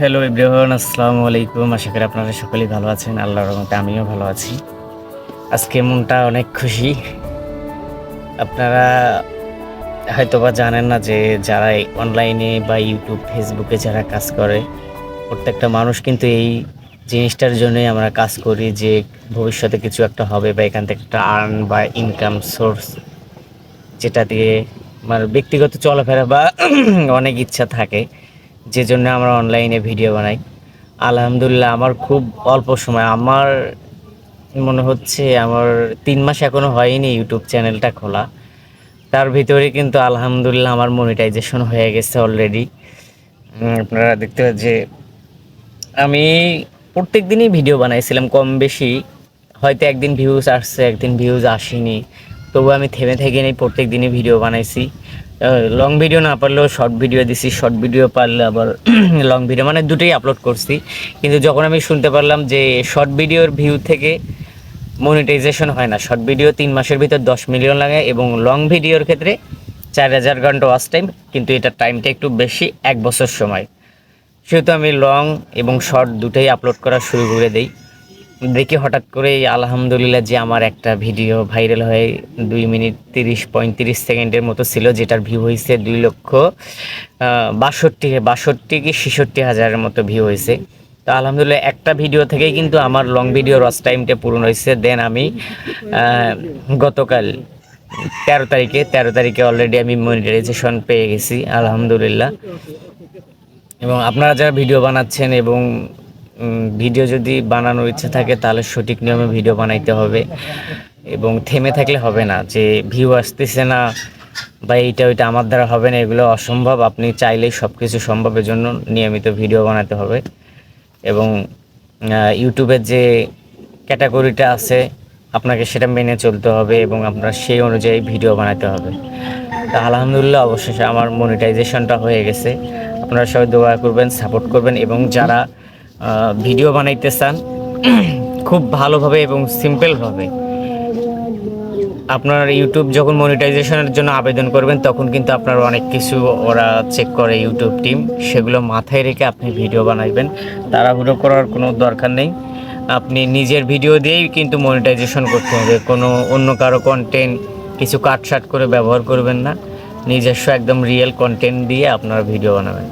Hello Ibrahim আসসালামু আলাইকুম। আশা করি আপনারা সকলেই ভালো আছেন। আল্লাহর রহমতে আমিও ভালো আছি। আজকে মনটা অনেক খুশি। আপনারা হয়তোবা জানেন না যে যারা অনলাইনে বা ইউটিউব ফেসবুকে যারা কাজ করে, প্রত্যেকটা মানুষ কিন্তু এই জিনিসটার জন্যই আমরা কাজ করি যে ভবিষ্যতে কিছু একটা হবে বা এখান থেকে একটা আর্ন বা ইনকাম সোর্স যেটা দিয়ে আমার ব্যক্তিগত চলাফেরা বা অনেক ইচ্ছা থাকে। যে জন্য আমরা অনলাইনে ভিডিও বানাই। আলহামদুলিল্লাহ, আমার খুব অল্প সময়। আমার মনে হচ্ছে আমার তিন মাস এখনও হয়নি ইউটিউব চ্যানেলটা খোলা। তার ভিতরে কিন্তু আলহামদুলিল্লাহ আমার মনিটাইজেশন হয়ে গেছে অলরেডি আপনারা দেখতে যে আমি প্রত্যেক দিনই ভিডিও বানাইছিলাম কম বেশি। হয়তো একদিন ভিউজ আসছে, একদিন ভিউজ আসেনি। তবু আমি থেমে থেকে নেই প্রত্যেক দিনই ভিডিও বানাইছি। লং ভিডিও না পারলেও শর্ট ভিডিও দিছি শর্ট ভিডিও পারলে আবার লং ভিডিও মানে দুটোই আপলোড করছি। কিন্তু যখন আমি শুনতে পারলাম যে শর্ট ভিডিওর ভিউ থেকে মনিটাইজেশন হয় না শর্ট ভিডিও তিন মাসের ভিতর দশ মিলিয়ন লাগে এবং লং ভিডিওর ক্ষেত্রে চার হাজার ঘণ্টা ওয়াচ টাইম কিন্তু এটার টাইমটা একটু বেশি, এক বছর সময়। সেহেতু আমি লং এবং শর্ট দুটোই আপলোড করা শুরু করে দেই। দেখি হঠাৎ করে আলহামদুলিল্লাহ যে আমার একটা ভিডিও ভাইরাল হয়ে দুই মিনিট তিরিশ পঁয়ত্রিশ সেকেন্ডের মতো ছিল, যেটার ভিউ হয়েছে দুই লক্ষ বাষট্টি বাষট্টি কি ছেষট্টি হাজারের মতো ভিউ হয়েছে। তো আলহামদুলিল্লাহ একটা ভিডিও থেকেই কিন্তু আমার লং ভিডিও ওয়াচ টাইমটা পূরণ হয়েছে। দেন আমি গতকাল তেরো তারিখে তেরো তারিখে অলরেডি আমি মনিটাইজেশন পেয়ে গেছি, আলহামদুলিল্লাহ। এবং আপনারা যারা ভিডিও বানাচ্ছেন এবং ভিডিও যদি বানানোর ইচ্ছা থাকে, তাহলে সঠিক নিয়মে ভিডিও বানাইতে হবে। এবং থেমে থাকলে হবে না যে ভিউ আসতেছে না বা এইটা ওইটা আমার দ্বারা হবে না, এগুলো অসম্ভব। আপনি চাইলেই সব কিছু সম্ভবের জন্য নিয়মিত ভিডিও বানাতে হবে। এবং ইউটিউবের যে ক্যাটাগরিটা আছে, আপনাকে সেটা মেনে চলতে হবে এবং আপনার সেই অনুযায়ী ভিডিও বানাতে হবে। তা আলহামদুলিল্লাহ, অবশেষে আমার মনিটাইজেশনটা হয়ে গেছে। আপনারা সবাই দোয়া করবেন সাপোর্ট করবেন এবং যারা ভিডিও বানাইতে চান, খুব ভালোভাবে এবং সিম্পলভাবে। আপনার ইউটিউব যখন মনিটাইজেশনের জন্য আবেদন করবেন, তখন কিন্তু আপনার অনেক কিছু ওরা চেক করে ইউটিউব টিম সেগুলো মাথায় রেখে আপনি ভিডিও বানাইবেন। তাড়াহুড়ো করার কোনো দরকার নেই। আপনি নিজের ভিডিও দিয়েই কিন্তু মনিটাইজেশন করতে হবে। কোনো অন্য কারও কন্টেন্ট কিছু কাটসাট করে ব্যবহার করবেন না। নিজস্ব একদম রিয়েল কন্টেন্ট দিয়ে আপনারা ভিডিও বানাবেন।